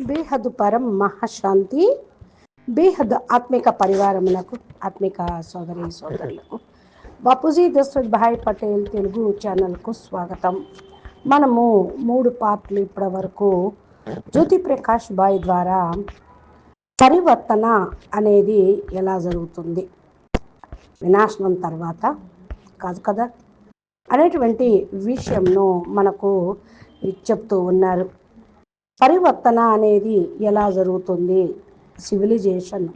బేహద్ పరం మహాశాంతి బేహద్ ఆత్మిక పరివారములకు ఆత్మిక సోదరి సోదరులకు. బాపూజీ దశరథ్ భాయ్ పటేల్ తెలుగు ఛానల్కు స్వాగతం. మనము మూడు పార్ట్లు ఇప్పటి వరకు జ్యోతి ప్రకాష్ భాయ్ ద్వారా పరివర్తన అనేది ఎలా జరుగుతుంది? వినాశనం తర్వాత కాదు కదా? అనేటువంటి విషయంను మనకు చెప్తూ ఉన్నారు. పరివర్తన అనేది ఎలా జరుగుతుంది? సివిలైజేషన్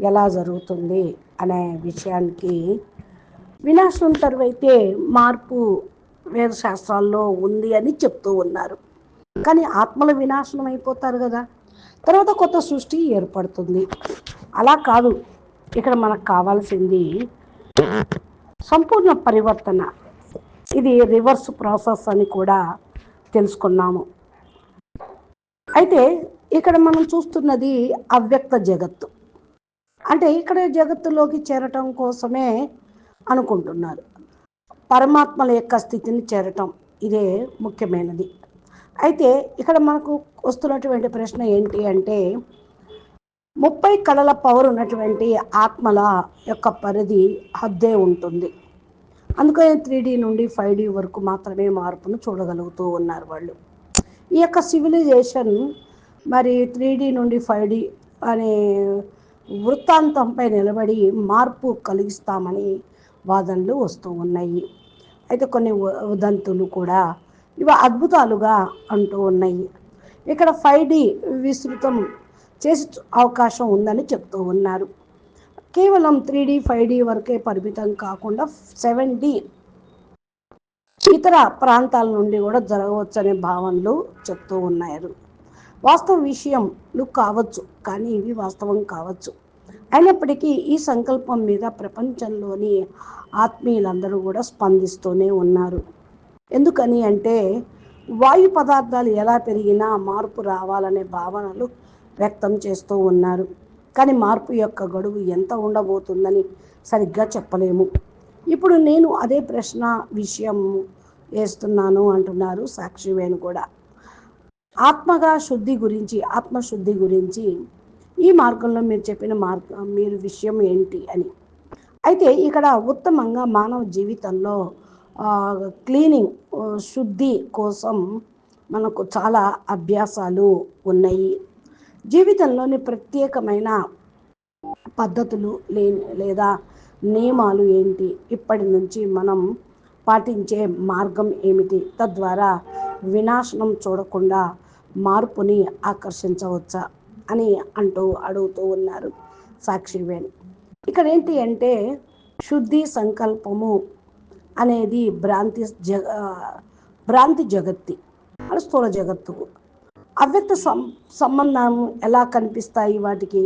ఎలా జరుగుతుంది? అనే విషయానికి వినాశనం తర్వైతే మార్పు వేద శాస్త్రాల్లో ఉంది అని చెప్తూ ఉన్నారు. కానీ ఆత్మల వినాశనం అయిపోతారు కదా? తర్వాత కొత్త సృష్టి ఏర్పడుతుంది. అలా కాదు. ఇక్కడ మనకు కావాల్సింది సంపూర్ణ పరివర్తన. ఇది రివర్స్ ప్రాసెస్ అని కూడా తెలుసుకున్నాము. అయితే ఇక్కడ మనం చూస్తున్నది అవ్యక్త జగత్తు. అంటే ఇక్కడ జగత్తులోకి చేరటం కోసమే అనుకుంటున్నారు. పరమాత్మల యొక్క స్థితిని చేరటం ఇదే ముఖ్యమైనది. అయితే ఇక్కడ మనకు వస్తున్నటువంటి ప్రశ్న ఏంటి అంటే ముప్పై కళల పవర్ ఉన్నటువంటి ఆత్మల యొక్క పరిధి హద్దే ఉంటుంది. అందుకని త్రీ డి నుండి ఫైవ్ డి వరకు మాత్రమే మార్పును చూడగలుగుతూ ఉన్నారు వాళ్ళు. ఈ యొక్క సివిలైజేషన్ మరి త్రీ డి నుండి ఫైవ్ డి అనే వృత్తాంతంపై నిలబడి మార్పు కలిగిస్తామని వాదనలు వస్తూ ఉన్నాయి. అయితే కొన్ని ఉదంతులు కూడా ఇవి అద్భుతాలుగా అంటూ ఉన్నాయి. ఇక్కడ ఫైవ్ డి విస్తృతం చేసే అవకాశం ఉందని చెప్తూ ఉన్నారు. కేవలం త్రీ డి ఫైవ్ డి వరకే పరిమితం కాకుండా సెవెన్ డి ఇతర ప్రాంతాల నుండి కూడా జరగవచ్చనే భావనలు చెప్తూ ఉన్నారు. వాస్తవ విషయంలు కావచ్చు కానీ ఇవి వాస్తవం కావచ్చు. అయినప్పటికీ ఈ సంకల్పం మీద ప్రపంచంలోని ఆత్మీయులందరూ కూడా స్పందిస్తూనే ఉన్నారు. ఎందుకని అంటే వాయు పదార్థాలు ఎలా పెరిగినా మార్పు రావాలనే భావనలు వ్యక్తం చేస్తూ ఉన్నారు. కానీ మార్పు యొక్క గడువు ఎంత ఉండబోతుందని సరిగ్గా చెప్పలేము. ఇప్పుడు నేను అదే ప్రశ్న విషయం వేస్తున్నాను అంటున్నారు సాక్షి వేణు కూడా. ఆత్మగా శుద్ధి గురించి ఆత్మశుద్ధి గురించి ఈ మార్గంలో మీరు చెప్పిన మార్గం మీరు విషయం ఏంటి అని. అయితే ఇక్కడ ఉత్తమంగా మానవ జీవితంలో క్లీనింగ్ శుద్ధి కోసం మనకు చాలా అభ్యాసాలు ఉన్నాయి. జీవితంలోని ప్రత్యేకమైన పద్ధతులు లే లేదా నియమాలు ఏంటి? ఇప్పటి నుంచి మనం పాటించే మార్గం ఏమిటి? తద్వారా వినాశనం చూడకుండా మార్పుని ఆకర్షించవచ్చా? అని అంటూ అడుగుతూ ఉన్నారు సాక్షి వేణి. ఇక్కడ ఏంటి అంటే శుద్ధి సంకల్పము అనేది భ్రాంతి జగ భ్రాంతి జగత్తి అని స్థూల జగత్తుకు అవ్యక్త సం సంబంధం ఎలా కనిపిస్తాయి వాటికి?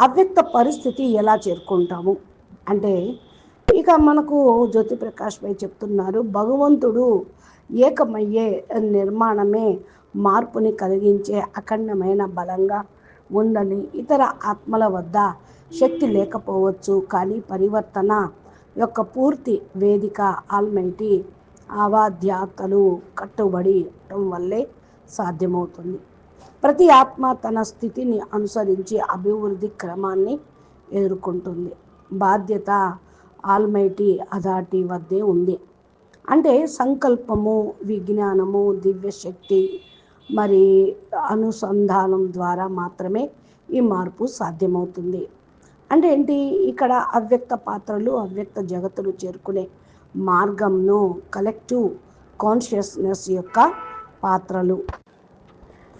అవ్యక్త పరిస్థితి ఎలా చేరుకుంటాము? అంటే ఇక మనకు జ్యోతి ప్రకాష్ పై చెప్తున్నారు భగవంతుడు ఏకమయ్యే నిర్మాణమే మార్పుని కలిగించే అఖండమైన బలంగా ఉందని ఇతర ఆత్మల వద్ద శక్తి లేకపోవచ్చు కానీ పరివర్తన యొక్క పూర్తి వేదిక ఆల్మైటీ ఆవాధ్యాతలు కట్టుబడిటం వల్లే సాధ్యమవుతుంది. ప్రతి ఆత్మ తన స్థితిని అనుసరించి అభివృద్ధి క్రమాన్ని ఎదుర్కొంటుంది. బాధ్యత ఆల్మైటీ అథారిటీ వద్దే ఉంది. అంటే సంకల్పము విజ్ఞానము దివ్యశక్తి మరి అనుసంధానం ద్వారా మాత్రమే ఈ మార్పు సాధ్యమవుతుంది. అంటే ఏంటి? ఇక్కడ అవ్యక్త పాత్రలు అవ్యక్త జగత్తులు చేరుకునే మార్గంను కలెక్టివ్ కాన్షియస్నెస్ యొక్క పాత్రలు.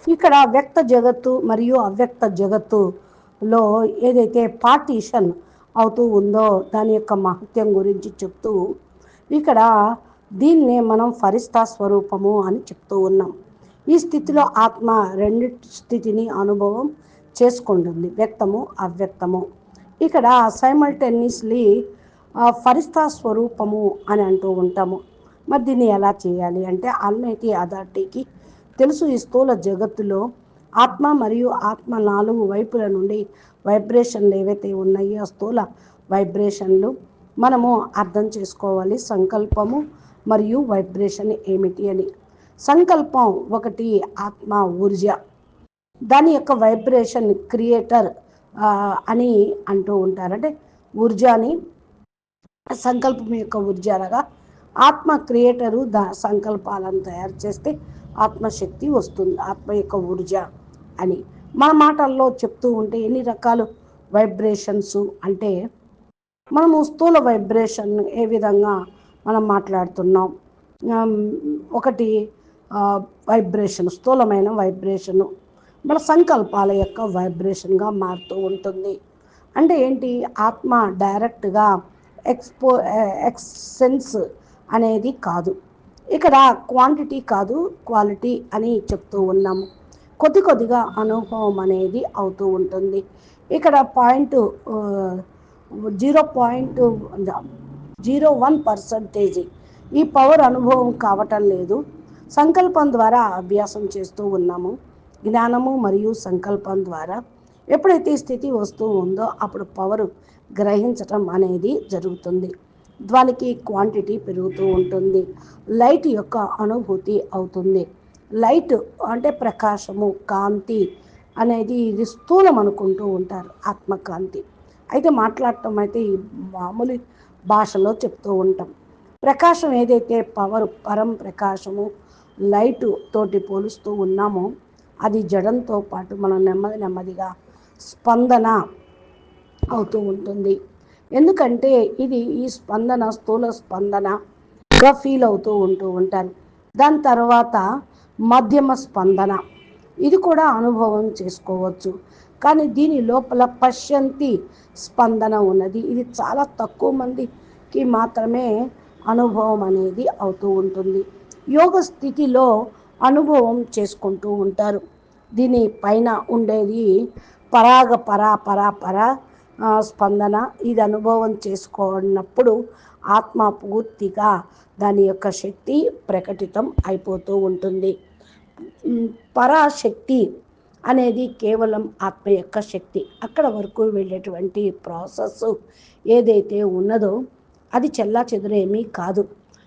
ఇక్కడ వ్యక్త జగత్తు మరియు అవ్యక్త జగత్తులో ఏదైతే పార్టీషన్ అవుతూ ఉందో దాని యొక్క మహత్యం గురించి చెప్తూ ఇక్కడ దీన్నే మనం ఫరిస్తా స్వరూపము అని చెప్తూ ఉన్నాం. ఈ స్థితిలో ఆత్మ రెండు స్థితిని అనుభవం చేసుకుంటుంది. వ్యక్తము అవ్యక్తము. ఇక్కడ సైమల్టేనియస్లీ ఫరిస్తా స్వరూపము అని అంటూ ఉంటాము. మరి దీన్ని ఎలా చేయాలి అంటే ఆల్మైటీ అథారిటీకి తెలుసు ఈ స్థూల జగత్తులో ఆత్మ మరియు ఆత్మ నాలుగు వైపుల నుండి వైబ్రేషన్లు ఏవైతే ఉన్నాయో స్థూల వైబ్రేషన్లు మనము అర్థం చేసుకోవాలి. సంకల్పము మరియు వైబ్రేషన్ ఏమిటి అని. సంకల్పం ఒకటి ఆత్మ ఊర్జ. దాని యొక్క వైబ్రేషన్ క్రియేటర్ అని అంటూ ఉంటారు. అంటే ఊర్జాని సంకల్పం యొక్క ఊర్జ అనగా ఆత్మ క్రియేటరు దా సంకల్పాలను తయారు చేస్తే ఆత్మశక్తి వస్తుంది ఆత్మ యొక్క ఊర్జ అని. మన మాటల్లో చెప్తూ ఉంటే ఎన్ని రకాలు వైబ్రేషన్స్ అంటే మనము స్థూల వైబ్రేషన్ ఏ విధంగా మనం మాట్లాడుతున్నాం? ఒకటి వైబ్రేషన్ స్థూలమైన వైబ్రేషను మన సంకల్పాల యొక్క వైబ్రేషన్గా మారుతూ ఉంటుంది. అంటే ఏంటి? ఆత్మ డైరెక్ట్గా ఎక్స్పో ఎక్సెన్స్ అనేది కాదు. ఇక్కడ క్వాంటిటీ కాదు క్వాలిటీ అని చెప్తూ ఉన్నాము. కొద్ది కొద్దిగా అనుభవం అనేది అవుతూ ఉంటుంది. ఇక్కడ point zero point zero one percentage. ఈ పవర్ అనుభవం కావటం లేదు. సంకల్పం ద్వారా అభ్యాసం చేస్తూ ఉన్నాము. జ్ఞానము మరియు సంకల్పం ద్వారా ఎప్పుడైతే స్థితి వస్తూ ఉందో అప్పుడు పవర్ గ్రహించటం అనేది జరుగుతుంది. దానికి క్వాంటిటీ పెరుగుతూ ఉంటుంది. లైట్ యొక్క అనుభూతి అవుతుంది. లైట్ అంటే ప్రకాశము కాంతి అనేది ఇది స్థూలం అనుకుంటూ ఉంటారు ఆత్మకాంతి. అయితే మాట్లాడటం అయితే ఈ మామూలు భాషలో చెప్తూ ఉంటాం. ప్రకాశం ఏదైతే పవర్ పరం ప్రకాశము లైటు తోటి పోలుస్తూ ఉన్నామో అది జడంతో పాటు మనం నెమ్మది నెమ్మదిగా స్పందన అవుతూ ఉంటుంది. ఎందుకంటే ఇది ఈ స్పందన స్థూల స్పందనగా ఫీల్ అవుతూ ఉంటూ ఉంటారు. దాని తర్వాత మధ్యమ స్పందన. ఇది కూడా అనుభవం చేసుకోవచ్చు. కానీ దీని లోపల పశ్యంతి స్పందన ఉన్నది. ఇది చాలా తక్కువ మందికి మాత్రమే అనుభవం అనేది అవుతూ ఉంటుంది. యోగ స్థితిలో అనుభవం చేసుకుంటూ ఉంటారు. దీని పైన ఉండేది పరాగ పరా పరా పరా స్పందన. ఇది అనుభవం చేసుకున్నప్పుడు ఆత్మ పూర్తిగా దాని యొక్క శక్తి ప్రకటితం అయిపోతూ ఉంటుంది. పరాశక్తి అనేది కేవలం ఆత్మ యొక్క శక్తి. అక్కడ వరకు వెళ్ళేటువంటి ప్రాసెస్ ఏదైతే ఉన్నదో అది చెల్లా చెదురేమీ కాదు.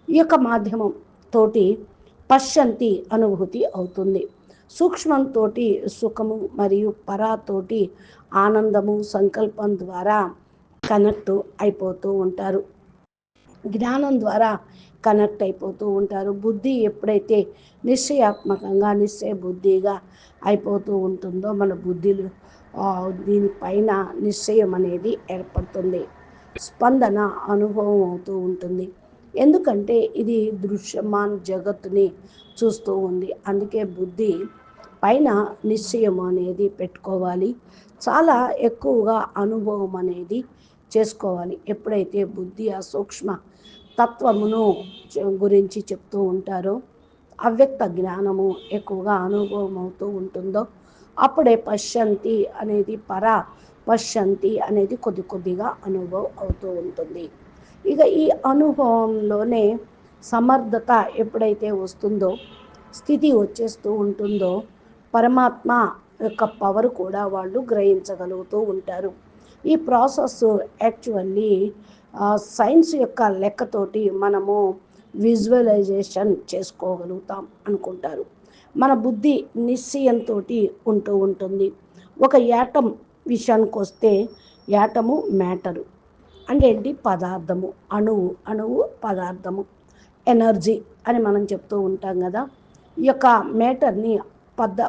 ఈ యొక్క మాధ్యమం తోటి పశ్చంతి అనుభూతి అవుతుంది. సూక్ష్మంతో సుఖము మరియు పరాతోటి ఆనందము సంకల్పం ద్వారా కనెక్ట్ అయిపోతూ ఉంటారు. జ్ఞానం ద్వారా కనెక్ట్ అయిపోతూ ఉంటారు. బుద్ధి ఎప్పుడైతే నిశ్చయాత్మకంగా నిశ్చయ బుద్ధిగా అయిపోతూ ఉంటుందో మన బుద్ధిలు దీనిపైన నిశ్చయం అనేది ఏర్పడుతుంది. స్పందన అనుభవం అవుతూ ఉంటుంది. ఎందుకంటే ఇది దృశ్యమాన్ జగత్తుని చూస్తూ ఉంది. అందుకే బుద్ధి పైన నిశ్చయం అనేది పెట్టుకోవాలి. చాలా ఎక్కువగా అనుభవం అనేది చేసుకోవాలి. ఎప్పుడైతే బుద్ధి ఆ సూక్ష్మ తత్వమును గురించి చెప్తూ ఉంటారో అవ్యక్త జ్ఞానము ఎక్కువగా అనుభవం అవుతూ ఉంటుందో అప్పుడే పశ్యంతి అనేది పర పశ్యంతి అనేది కొద్ది కొద్దిగా అనుభవం అవుతూ ఉంటుంది. ఇక ఈ అనుభవంలోనే సమర్థత ఎప్పుడైతే వస్తుందో స్థితి వచ్చేస్తూ ఉంటుందో పరమాత్మ యొక్క పవర్ కూడా వాళ్ళు గ్రహించగలుగుతూ ఉంటారు. ఈ ప్రాసెస్ యాక్చువల్లీ సైన్స్ యొక్క లెక్కతోటి మనము విజువలైజేషన్ చేసుకోగలుగుతాం అనుకుంటారు. మన బుద్ధి నిశ్చయంతో ఉంటూ ఉంటుంది. ఒక యాటం విషయానికి వస్తే యాటము మ్యాటరు. అంటే ఏంటి? పదార్థము. అణువు అణువు పదార్థము. ఎనర్జీ అని మనం చెప్తూ ఉంటాం కదా. ఈ యొక్క మ్యాటర్ని పద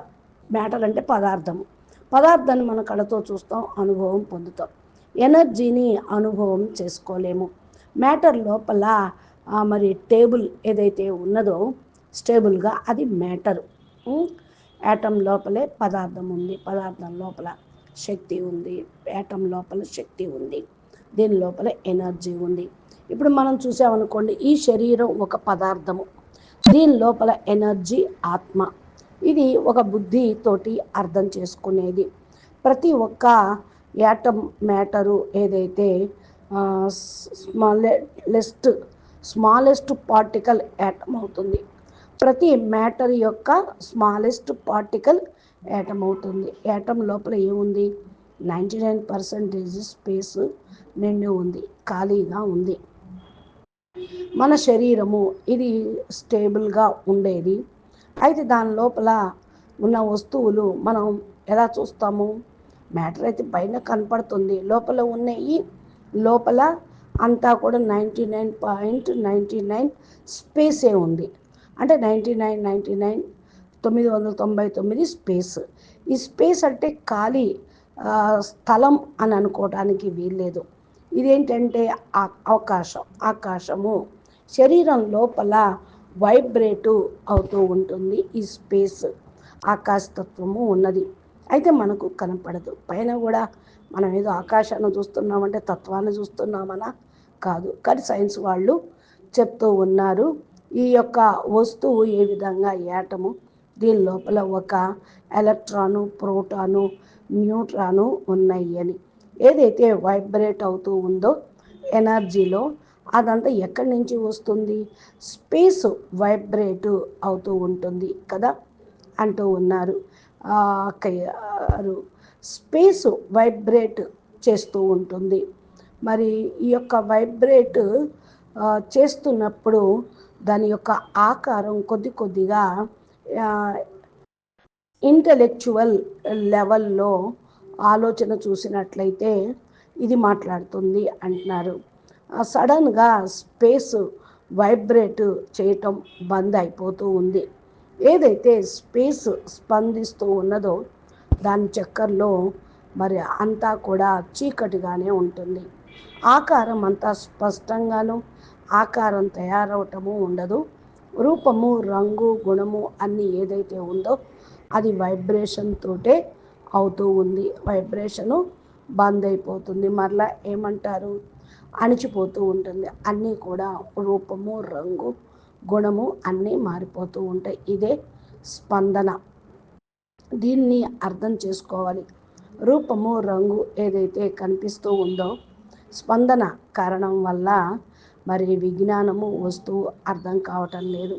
మ్యాటర్ అంటే పదార్థము. పదార్థాన్ని మన కళతో చూస్తాం అనుభవం పొందుతాం. ఎనర్జీని అనుభవం చేసుకోలేము. మ్యాటర్ లోపల మరి టేబుల్ ఏదైతే ఉన్నదో స్టేబుల్గా అది మ్యాటర్. యాటమ్ లోపలే పదార్థం ఉంది. పదార్థం లోపల శక్తి ఉంది. యాటం లోపల శక్తి ఉంది. దీని లోపల ఎనర్జీ ఉంది. ఇప్పుడు మనం చూసామనుకోండి ఈ శరీరం ఒక పదార్థము. దీని లోపల ఎనర్జీ ఆత్మ. ఇది ఒక బుద్ధితోటి అర్థం చేసుకునేది. ప్రతి ఒక్క యాటమ్ మ్యాటరు ఏదైతే స్మాలెస్ట్ స్మాలెస్ట్ పార్టికల్ యాటమ్ అవుతుంది. ప్రతి మ్యాటర్ యొక్క స్మాలెస్ట్ పార్టికల్ యాటమ్ అవుతుంది. యాటమ్ లోపల ఏముంది? నైంటీ నైన్ పర్సెంటేజ్ స్పేస్ నిండి ఉంది. ఖాళీగా ఉంది. మన శరీరము ఇది స్టేబుల్గా ఉండేది. అయితే దాని లోపల ఉన్న వస్తువులు మనం ఎలా చూస్తాము? మ్యాటర్ అయితే పైన కనపడుతుంది. లోపల ఉన్నాయి లోపల అంతా కూడా ninety nine point ninety nine స్పేసే ఉంది. అంటే నైంటీ నైన్ నైంటీ నైన్ తొమ్మిది వందల తొంభై తొమ్మిది స్పేస్. ఈ స్పేస్ అంటే ఖాళీ స్థలం అని అనుకోవడానికి వీల్లేదు. ఇదేంటంటే అవకాశం ఆకాశము. శరీరం లోపల వైబ్రేటు అవుతూ ఉంటుంది. ఈ స్పేస్ ఆకాశతత్వము ఉన్నది. అయితే మనకు కనపడదు. పైన కూడా మనం ఏదో ఆకాశాన్ని చూస్తున్నామంటే తత్వాన్ని చూస్తున్నామనా? కాదు. కానీ సైన్స్ వాళ్ళు చెప్తూ ఉన్నారు. ఈ యొక్క వస్తువు ఏ విధంగా ఏటము? దీని లోపల ఒక ఎలక్ట్రాను ప్రోటాను న్యూట్రాను ఉన్నాయి అని. ఏదైతే వైబ్రేట్ అవుతూ ఉందో ఎనర్జీలో అదంతా ఎక్కడి నుంచి వస్తుంది? స్పేస్ వైబ్రేట్ అవుతూ ఉంటుంది కదా? అంటూ ఉన్నారు. స్పేస్ వైబ్రేట్ చేస్తూ ఉంటుంది. మరి ఈ యొక్క వైబ్రేట్ చేస్తున్నప్పుడు దాని యొక్క ఆకారం కొద్ది కొద్దిగా ఇంటలెక్చువల్ లెవెల్లో ఆలోచన చూసినట్లయితే ఇది మాట్లాడుతుంది అంటున్నారు. సడన్గా స్పేస్ వైబ్రేట్ చేయటం బంద్ అయిపోతూ ఉంది. ఏదైతే స్పేస్ స్పందిస్తూ ఉన్నదో దాని చక్కర్లో మరి అంతా కూడా చీకటిగానే ఉంటుంది. ఆకారం అంతా స్పష్టంగాను ఆకారం తయారవటము ఉండదు. రూపము రంగు గుణము అన్నీ ఏదైతే ఉందో అది వైబ్రేషన్ తోటే అవుతూ ఉంది. వైబ్రేషను బంద్ అయిపోతుంది. మరలా ఏమంటారు? అణిచిపోతూ ఉంటుంది. అన్నీ కూడా రూపము రంగు గుణము అన్నీ మారిపోతూ ఉంటాయి. ఇదే స్పందన. దీన్ని అర్థం చేసుకోవాలి. రూపము రంగు ఏదైతే కనిపిస్తూ ఉందో స్పందన కారణం వల్ల మరి విజ్ఞానము వస్తువు అర్థం కావటం లేదు.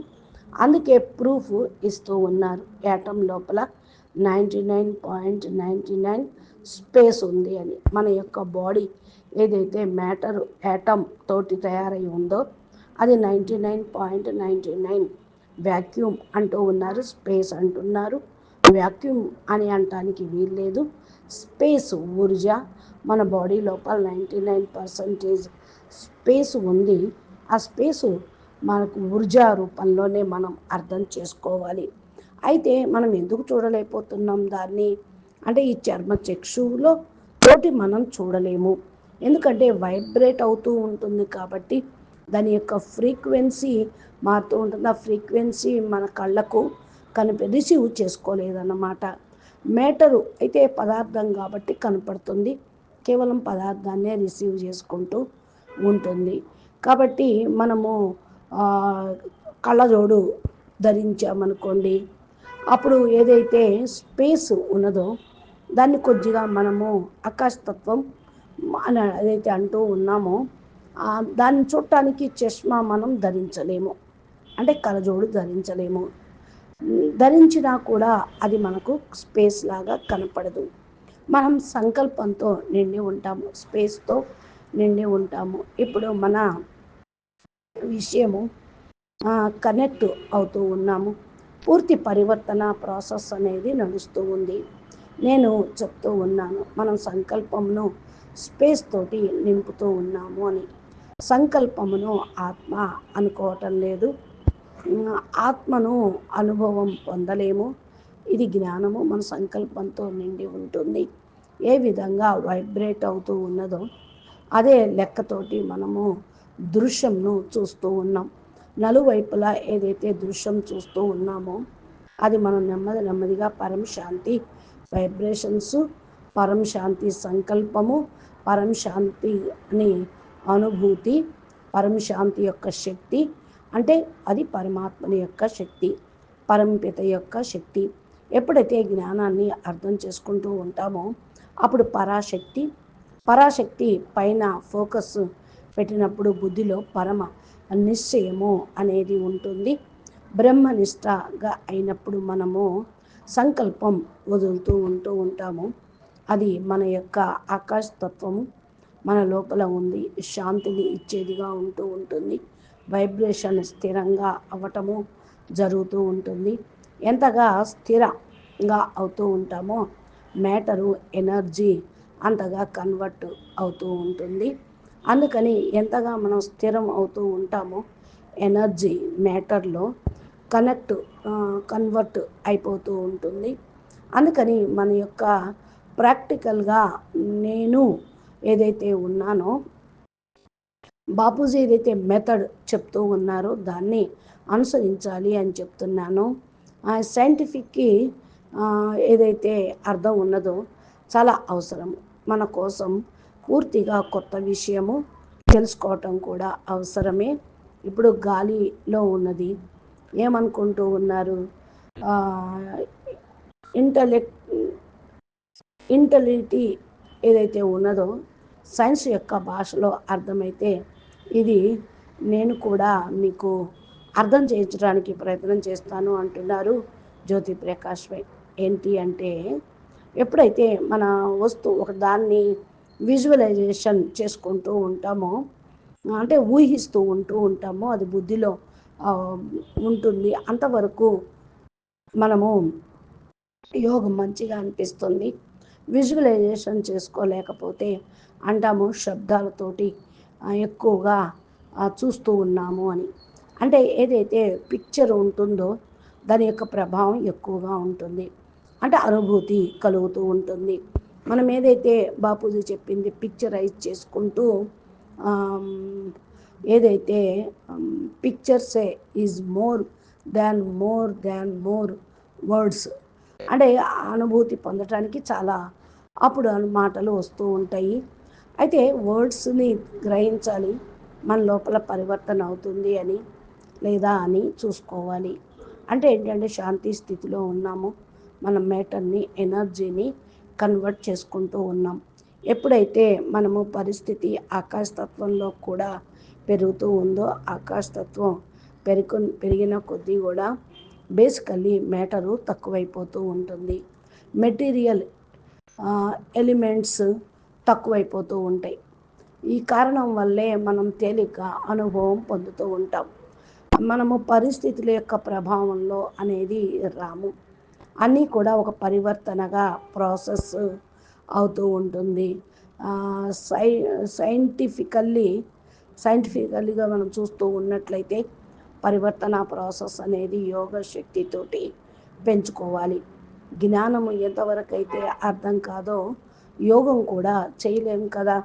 అందుకే ప్రూఫ్ ఇస్తూ ఉన్నారు. యాటం లోపల ninety nine point ninety nine space ఉంది అని. మన యొక్క బాడీ ఏదైతే మ్యాటర్ యాటమ్ తోటి తయారై ఉందో అది ninety nine point ninety nine vacuum అంటూ ఉన్నారు స్పేస్ అంటున్నారు. వ్యాక్యూమ్ అని అనటానికి వీల్లేదు. స్పేస్ ఊర్జా మన బాడీ లోపల నైంటీ నైన్ పర్సంటేజ్ స్పేస్ ఉంది. ఆ స్పేసు మనకు ఊర్జా రూపంలోనే మనం అర్థం చేసుకోవాలి. అయితే మనం ఎందుకు చూడలేకపోతున్నాం దాన్ని? అంటే ఈ చర్మ చక్షువులో తోటి మనం చూడలేము. ఎందుకంటే వైబ్రేట్ అవుతూ ఉంటుంది కాబట్టి దాని యొక్క ఫ్రీక్వెన్సీ మారుతూ ఉంటుంది. ఆ ఫ్రీక్వెన్సీ మన కళ్ళకు కనిపి రిసీవ్ చేసుకోలేదన్నమాట. మేటరు అయితే పదార్థం కాబట్టి కనపడుతుంది. కేవలం పదార్థాన్నే రిసీవ్ చేసుకుంటూ ఉంటుంది. కాబట్టి మనము కళ్ళజోడు ధరించామనుకోండి అప్పుడు ఏదైతే స్పేస్ ఉన్నదో దాన్ని కొద్దిగా మనము ఆకాశతత్వం అని ఏదైతే అంటూ ఉన్నామో దాన్ని చూడటానికి చష్మా మనం ధరించలేము. అంటే కలజోడు ధరించలేము. ధరించినా కూడా అది మనకు స్పేస్ లాగా కనపడదు. మనం సంకల్పంతో నిండి ఉంటాము స్పేస్తో నిండి ఉంటాము. ఇప్పుడు మన విషయము కనెక్ట్ అవుతూ ఉన్నాము. పూర్తి పరివర్తన ప్రాసెస్ అనేది నడుస్తూ ఉంది. నేను చెప్తూ ఉన్నాను. మనం సంకల్పమును స్పేస్ తోటి నింపుతూ ఉన్నాము అని. సంకల్పమును ఆత్మ అనుకోవటం లేదు. ఆత్మను అనుభవం పొందలేము. ఇది జ్ఞానము. మన సంకల్పంతో నిండి ఉంటుంది. ఏ విధంగా వైబ్రేట్ అవుతూ ఉన్నదో అదే లెక్కతోటి మనము దృశ్యంను చూస్తూ ఉన్నాం. నలువైపులా ఏదైతే దృశ్యం చూస్తూ ఉన్నామో అది మనం నెమ్మది నెమ్మదిగా పరమశాంతి శాంతి వైబ్రేషన్స్ పరం శాంతి సంకల్పము పరం శాంతి అని అనుభూతి పరం శాంతి యొక్క శక్తి అంటే అది పరమాత్మని యొక్క శక్తి పరంపిత యొక్క శక్తి ఎప్పుడైతే జ్ఞానాన్ని అర్థం చేసుకుంటూ ఉంటామో అప్పుడు పరాశక్తి పరాశక్తి పైన ఫోకస్ పెట్టినప్పుడు బుద్ధిలో పరమ నిశ్చయము అనేది ఉంటుంది. బ్రహ్మనిష్టగా అయినప్పుడు మనము సంకల్పం వదులుతూ ఉంటూ ఉంటాము. అది మన యొక్క ఆకాశతత్వము మన లోపల ఉంది. శాంతిని ఇచ్చేదిగా ఉంటూ ఉంటుంది. వైబ్రేషన్ స్థిరంగా అవ్వటము జరుగుతూ ఉంటుంది. ఎంతగా స్థిరంగా అవుతూ ఉంటామో మ్యాటరు ఎనర్జీ అంతగా కన్వర్ట్ అవుతూ ఉంటుంది. అందుకని ఎంతగా మనం స్థిరం అవుతూ ఉంటామో ఎనర్జీ మ్యాటర్లో కనెక్ట్ కన్వర్ట్ అయిపోతూ ఉంటుంది. అందుకని మన యొక్క ప్రాక్టికల్గా నేను ఏదైతే ఉన్నానో బాపూజీ ఏదైతే మెథడ్ చెప్తూ ఉన్నారో దాన్ని అనుసరించాలి అని చెప్తున్నాను. సైంటిఫిక్కి ఏదైతే అర్థం ఉన్నదో చాలా అవసరం. మన కోసం పూర్తిగా కొత్త విషయము తెలుసుకోవటం కూడా అవసరమే. ఇప్పుడు గాలిలో ఉన్నది. ఏమనుకుంటూ ఉన్నారు? ఇంటలెక్ట్ ఇంటలిటీ ఏదైతే ఉన్నదో సైన్స్ యొక్క భాషలో అర్థమైతే ఇది నేను కూడా మీకు అర్థం చేయించడానికి ప్రయత్నం చేస్తాను అంటున్నారు జ్యోతి ప్రకాష్ ఏంటి అంటే ఎప్పుడైతే మన వస్తువు ఒక దాన్ని విజువలైజేషన్ చేసుకుంటూ ఉంటామో అంటే ఊహిస్తూ ఉంటూ ఉంటామో అది బుద్ధిలో ఉంటుంది. అంతవరకు మనము యోగం మంచిగా అనిపిస్తుంది. విజువలైజేషన్ చేసుకోలేకపోతే అంటాము శబ్దాలతోటి ఎక్కువగా చూస్తూ ఉన్నాము అని. అంటే ఏదైతే పిక్చర్ ఉంటుందో దాని యొక్క ప్రభావం ఎక్కువగా ఉంటుంది. అంటే అనుభూతి కలుగుతూ ఉంటుంది. మనం ఏదైతే బాపూజీ చెప్పింది పిక్చరైజ్ చేసుకుంటూ ఏదైతే పిక్చర్సే is more than more than more words. అంటే అనుభూతి పొందటానికి చాలా అప్పుడు మాటలు వస్తూ ఉంటాయి. అయితే వర్డ్స్ని గ్రహించాలి మన లోపల పరివర్తన అవుతుంది అని లేదా అని చూసుకోవాలి. అంటే ఏంటంటే శాంతి స్థితిలో ఉన్నాము మన మేటర్ని ఎనర్జీని కన్వర్ట్ చేసుకుంటూ ఉన్నాం. ఎప్పుడైతే మనము పరిస్థితి ఆకాశతత్వంలో కూడా పెరుగుతూ ఉందో ఆకాశతత్వం పెరుగు పెరిగిన కొద్దీ కూడా బేసికల్లీ మ్యాటరు తక్కువైపోతూ ఉంటుంది. మెటీరియల్ ఎలిమెంట్స్ తక్కువైపోతూ ఉంటాయి. ఈ కారణం వల్లే మనం తేలిక అనుభవం పొందుతూ ఉంటాం. మనము పరిస్థితుల యొక్క ప్రభావంలో అనేది రాము. అన్నీ కూడా ఒక పరివర్తనగా ప్రాసెస్ అవుతూ ఉంటుంది. సై సైంటిఫికల్లీ సైంటిఫికల్గా మనం చూస్తూ ఉన్నట్లయితే పరివర్తన ప్రాసెస్ అనేది యోగ శక్తితోటి పెంచుకోవాలి. జ్ఞానము ఎంతవరకు అయితే అర్థం కాదో యోగం కూడా చేయలేము కదా.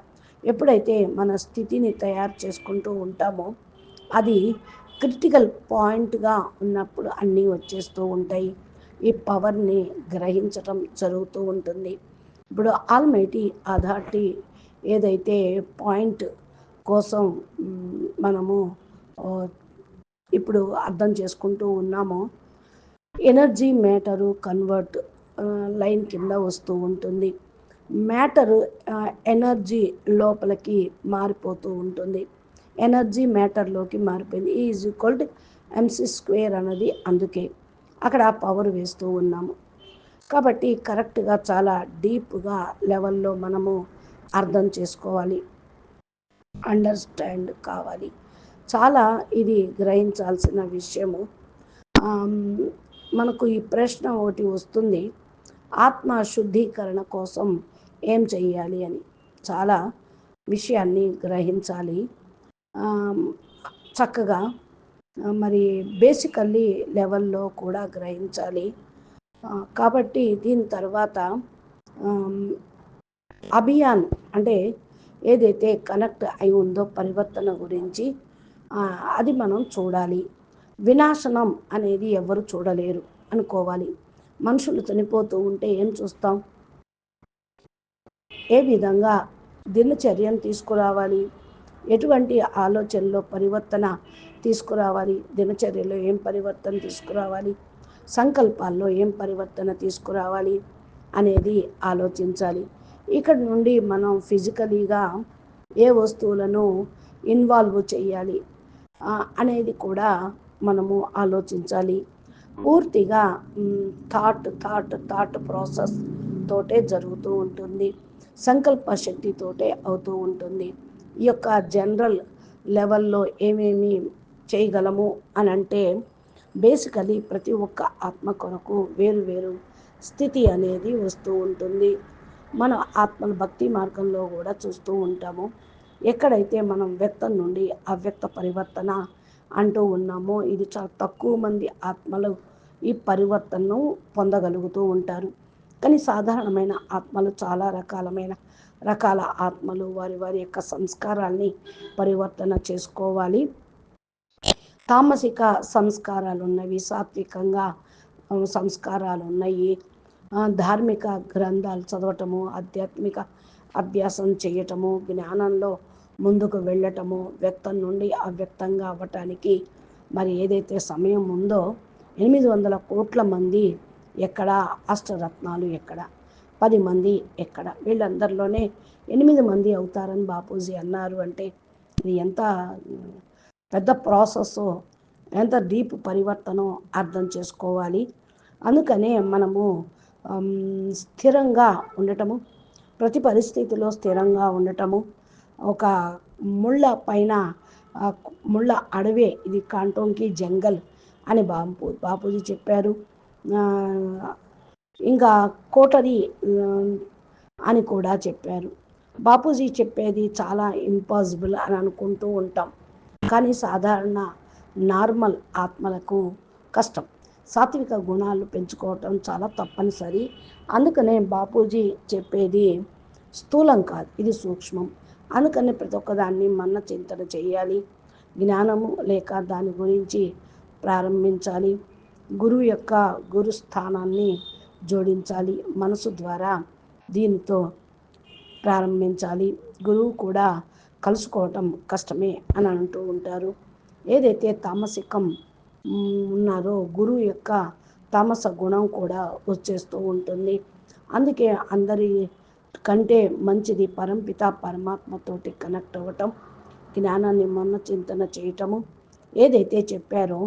ఎప్పుడైతే మన స్థితిని తయారు చేసుకుంటూ ఉంటామో అది క్రిటికల్ పాయింట్గా ఉన్నప్పుడు అన్నీ వచ్చేస్తూ ఉంటాయి. ఈ పవర్ని గ్రహించటం జరుగుతూ ఉంటుంది. ఇప్పుడు ఆల్మైటీ అథారిటీ ఏదైతే పాయింట్ కోసం మనము ఇప్పుడు అర్థం చేసుకుంటూ ఉన్నాము. ఎనర్జీ మ్యాటరు కన్వర్ట్ లైన్ కింద వస్తూ ఉంటుంది. మ్యాటరు ఎనర్జీ లోపలికి మారిపోతూ ఉంటుంది. ఎనర్జీ మ్యాటర్లోకి మారిపోయింది. Is equal to MC square అన్నది అందుకే. అక్కడ పవర్ వేస్తూ ఉన్నాము. కాబట్టి కరెక్ట్గా చాలా డీప్గా లెవెల్లో మనము అర్థం చేసుకోవాలి. అండర్స్టాండ్ కావాలి. చాలా ఇది గ్రహించాల్సిన విషయము. మనకు ఈ ప్రశ్న ఒకటి వస్తుంది. ఆత్మ శుద్ధీకరణ కోసం ఏం చెయ్యాలి అని. చాలా విషయాన్ని గ్రహించాలి. చక్కగా మరి బేసికల్లీ లెవెల్లో కూడా గ్రహించాలి. కాబట్టి దీని తర్వాత అభియాన్ అంటే ఏదైతే కనెక్ట్ అయి ఉందో పరివర్తన గురించి అది మనం చూడాలి. వినాశనం అనేది ఎవరు చూడలేరు అనుకోవాలి. మనుషులు చనిపోతూ ఉంటే ఏం చూస్తాం? ఏ విధంగా దినచర్యను తీసుకురావాలి? ఎటువంటి ఆలోచనలో పరివర్తన తీసుకురావాలి? దినచర్యలో ఏం పరివర్తన తీసుకురావాలి? సంకల్పాల్లో ఏం పరివర్తన తీసుకురావాలి అనేది ఆలోచించాలి. ఇక్కడ నుండి మనం ఫిజికలీగా ఏ వస్తువులను ఇన్వాల్వ్ చేయాలి అనేది కూడా మనము ఆలోచించాలి. పూర్తిగా థాట్ థాట్ థాట్ ప్రాసెస్ తోటే జరుగుతూ ఉంటుంది. సంకల్ప శక్తితోటే అవుతూ ఉంటుంది. ఈ యొక్క జనరల్ లెవెల్లో ఏమేమి చేయగలము అని అంటే బేసికలీ ప్రతి ఒక్క ఆత్మ కొరకు వేరు వేరు స్థితి అనేది వస్తూ ఉంటుంది. మన ఆత్మల భక్తి మార్గంలో కూడా చూస్తూ ఉంటాము. ఎక్కడైతే మనం వ్యక్తం నుండి అవ్యక్త పరివర్తన అంటూ ఉన్నామో ఇది చాలా తక్కువ మంది ఆత్మలు ఈ పరివర్తనను పొందగలుగుతూ ఉంటారు. కానీ సాధారణమైన ఆత్మలు చాలా రకాలమైన రకాల ఆత్మలు వారి వారి యొక్క సంస్కారాల్ని పరివర్తన చేసుకోవాలి. తామసిక సంస్కారాలు ఉన్నవి సాత్వికంగా సంస్కారాలు ఉన్నాయి ధార్మిక గ్రంథాలు చదవటము ఆధ్యాత్మిక అభ్యాసం చేయటము జ్ఞానంలో ముందుకు వెళ్ళటము వ్యక్తం నుండి అవ్యక్తంగా అవ్వటానికి మరి ఏదైతే సమయం ఉందో ఎనిమిది వందల కోట్ల మంది ఎక్కడ అష్టరత్నాలు ఎక్కడ పది మంది ఎక్కడ వీళ్ళందరిలోనే ఎనిమిది మంది అవుతారని బాపూజీ అన్నారు అంటే ఇది ఎంత పెద్ద ప్రాసెస్ ఎంత డీప్ పరివర్తనో అర్థం చేసుకోవాలి. అందుకనే మనము స్థిరంగా ఉండటము ప్రతి పరిస్థితిలో స్థిరంగా ఉండటము ఒక ముళ్ళ పైన ముళ్ళ అడవే ఇది కాంటోంకి జంగల్ అని బాపు బాపూజీ చెప్పారు. ఇంకా కోటరి అని కూడా చెప్పారు. బాపూజీ చెప్పేది చాలా ఇంపాసిబుల్ అని అనుకుంటూ ఉంటాం. కానీ సాధారణ నార్మల్ ఆత్మలకు కష్టం. సాత్విక గుణాలు పెంచుకోవటం చాలా తప్పనిసరి. అందుకనే బాపూజీ చెప్పేది స్థూలం కాదు ఇది సూక్ష్మం. అందుకని ప్రతి ఒక్కదాన్ని మన చింతన చేయాలి. జ్ఞానము లేక దాని గురించి ప్రారంభించాలి. గురువు యొక్క గురు స్థానాన్ని జోడించాలి. మనసు ద్వారా దీనితో ప్రారంభించాలి. గురువు కూడా కలుసుకోవటం కష్టమే అని అంటూ ఉంటారు. ఏదైతే తామసికం ఉన్నారో గురువు యొక్క తామస గుణం కూడా వచ్చేస్తూ ఉంటుంది. అందుకే అందరి కంటే మంచిది పరంపిత పరమాత్మతోటి కనెక్ట్ అవ్వటం జ్ఞానాన్ని మొన్న చింతన చేయటము. ఏదైతే చెప్పారో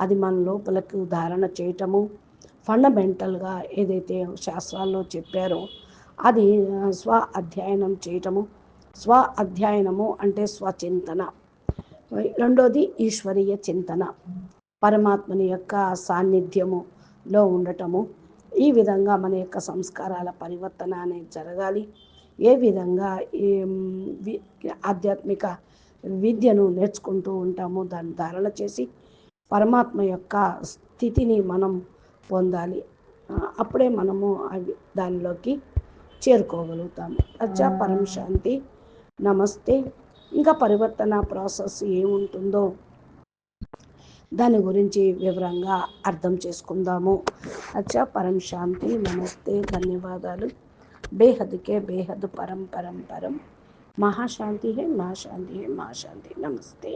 అది మన లోపలకు ధారణ చేయటము. ఫండమెంటల్గా ఏదైతే శాస్త్రాల్లో చెప్పారో అది స్వ అధ్యయనం చేయటము. స్వ అధ్యయనము అంటే స్వచింతన రెండోది ఈశ్వరీయ చింతన. పరమాత్మని యొక్క సాన్నిధ్యములో ఉండటము. ఈ విధంగా మన యొక్క సంస్కారాల పరివర్తన అనేది జరగాలి. ఏ విధంగా ఈ ఆధ్యాత్మిక విద్యను నేర్చుకుంటూ ఉంటామో దాన్ని ధారణ చేసి పరమాత్మ యొక్క స్థితిని మనం పొందాలి. అప్పుడే మనము అవి దానిలోకి చేరుకోగలుగుతాము. అచ్చా పరం శాంతి నమస్తే. ఇంకా పరివర్తన ప్రాసెస్ ఏముంటుందో దాని గురించి వివరంగా అర్థం చేసుకుందాము. అచ్చా పరం శాంతి నమస్తే ధన్యవాదాలు. బేహద్కే బేహద్ పరం పరం పరం. మహాశాంతి హే మహాశాంతి హే మహాశాంతి నమస్తే.